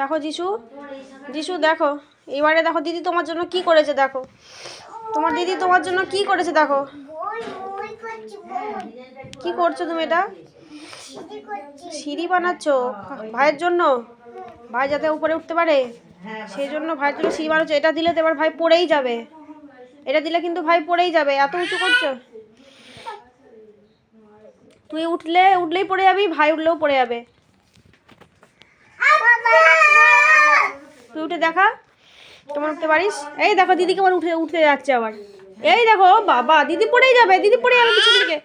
দেখো যিশু যিশু দেখো, এবারে দেখো দিদি তোমার জন্য কি করেছে দেখো। তোমার দিদি তোমার জন্য কি করেছে দেখো। কি করছ তুমি এটা? সিঁড়ি বানাচ্ছো ভাইয়ের জন্য? ভাই যাতে উপরে উঠতে পারে। সেই জন্য ভাইয়ের জন্য সিঁড়ি বানাচ্ছো। এটা দিলে তো এবার ভাই পড়েই যাবে। এটা দিলে কিন্তু ভাই পড়েই যাবে। এত উঁচু করছ। তুই উঠলে, উঠলেই পড়ে যাবি, ভাই উঠলেও পড়ে যাবে। তুই উঠে দেখা। তোমার উঠতে পারিস? এই দেখো, দিদি কেমন উঠে উঠতে যাচ্ছে আবার। এই দেখো, বাবা, দিদি পড়েই যাবে, দিদি পড়ে যাবে পিছন দিকে।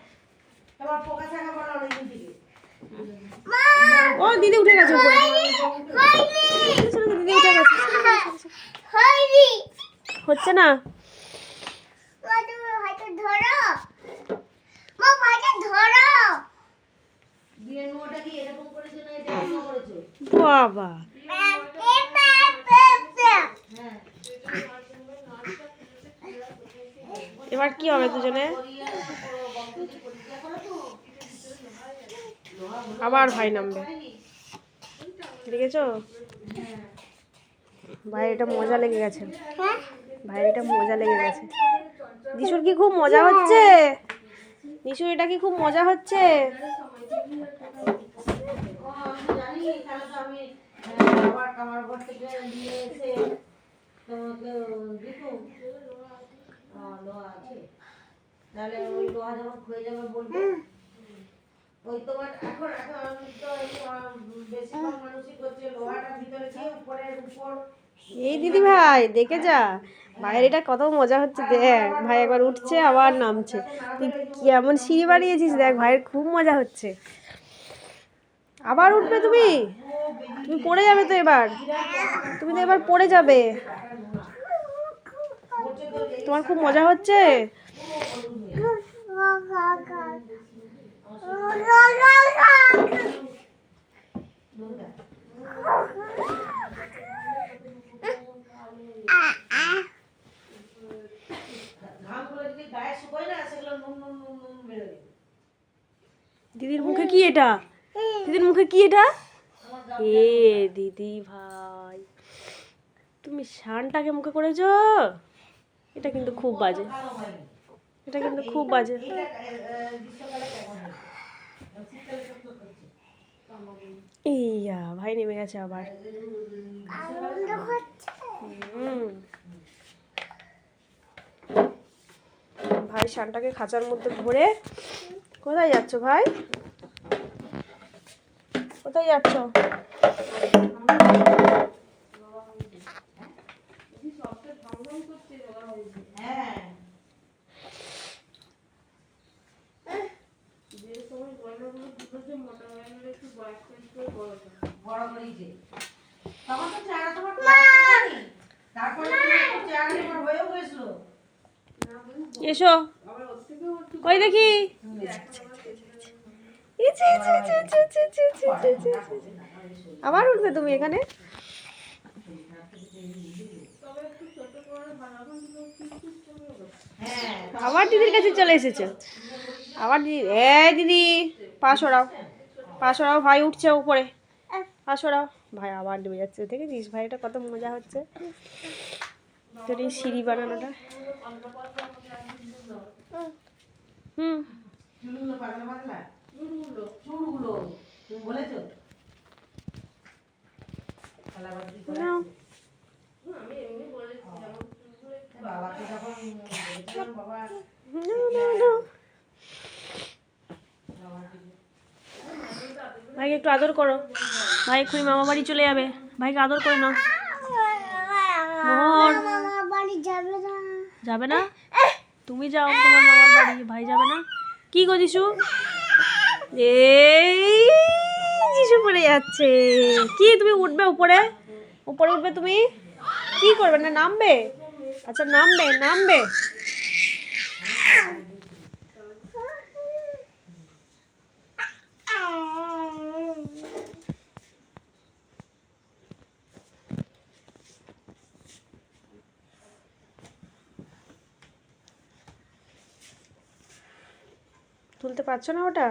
ও, দিদি উঠে গেছে দিদি উঠে গেছে। হচ্ছে না? ধরো। ধরো দিয়ে না এটা এরকম করেছ বাবা। এবার কি হবে দুজনে? আবার ভাই নামবে। দেখেছ? ভাই এটা মজা লেগে গেছে। ভাই এটা মজা লেগে গেছে। দিশুর কি খুব মজা হচ্ছে? দিশুর এটা কি খুব মজা হচ্ছে? আমি তাহলে তো আমি আবার আমার ঘর থেকে নিয়ে এসে তোমাকে দিতু লোহা আছে। তাহলে ওই লোহা যখন ক্ষয়ে যাবে বলব। ওই তোমার এখন এখন তো এই, আহ, বেশিরভাগ মানুষই করছে লোহাটা ভিতরে দিয়ে উপরের উপর? এই দিদি ভাই দেখে যা। ভাইয়ের এটা কত মজা হচ্ছে দেখ। ভাই একবার উঠছে আবার নামছে। তুই কেমন সিঁড়ি বানিয়েছিস দেখ ভাইয়ের খুব মজা হচ্ছে। আবার উঠবে তুমি? তুমি পড়ে যাবে তো এবার। তুমি তো এবার পড়ে যাবে। তোমার খুব মজা হচ্ছে? দিদির মুখে কি এটা? দিদির মুখে কি এটা? এ দিদি ভাই তুমি শানটাকে মুখে করেছ? এটা কিন্তু খুব বাজে। এটা কিন্তু খুব বাজে। ইয়া ভাই নেমে গেছে আবার। ভাই শানটাকে খাঁচার মধ্যে ভরে কোথায় যাচ্ছ ভাই? কোথায় যাচ্ছ? এসো। কই দেখি? আবার উঠবে তুমি এখানে। হ্যাঁ আবার দিদির কাছে চলে এসেছে আবার দিদি এ দিদি পা সরাও ভাই উঠছে উপরে পা ভাই আবার ডুবে যাচ্ছে দেখেছিস ভাইটা কত মজা হচ্ছে তোর এই সিঁড়ি বানানোটা হুম চুরগুলো চুরগুলো। তুমি বলেছ? ভাইকে একটু আদর করো। ভাই খুঁড়ি মামা বাড়ি চলে যাবে। ভাইকে আদর করে না যাবে না? তুমি যাও তোমার মামার বাড়ি। ভাই যাবে না? কি করিস এই শিশু পড়ে যাচ্ছে। কি, তুমি উঠবে উপরে? উপরে উঠবে তুমি? কি করবে না, নামবে? আচ্ছা নামবে নামবে। তুলতে পারছ না ওটা?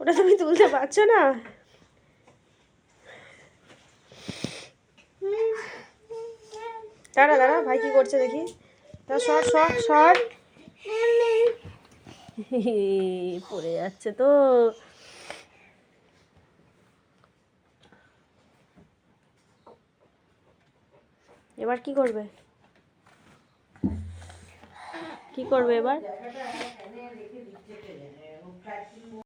ওটা তুমি তুলতে পারছ না? দাঁড়া দাঁড়া, ভাই কি করছে দেখি। তা শর্ট শর্ট পড়ে যাচ্ছে তো। এবার কি করবে? কি করবে এবার?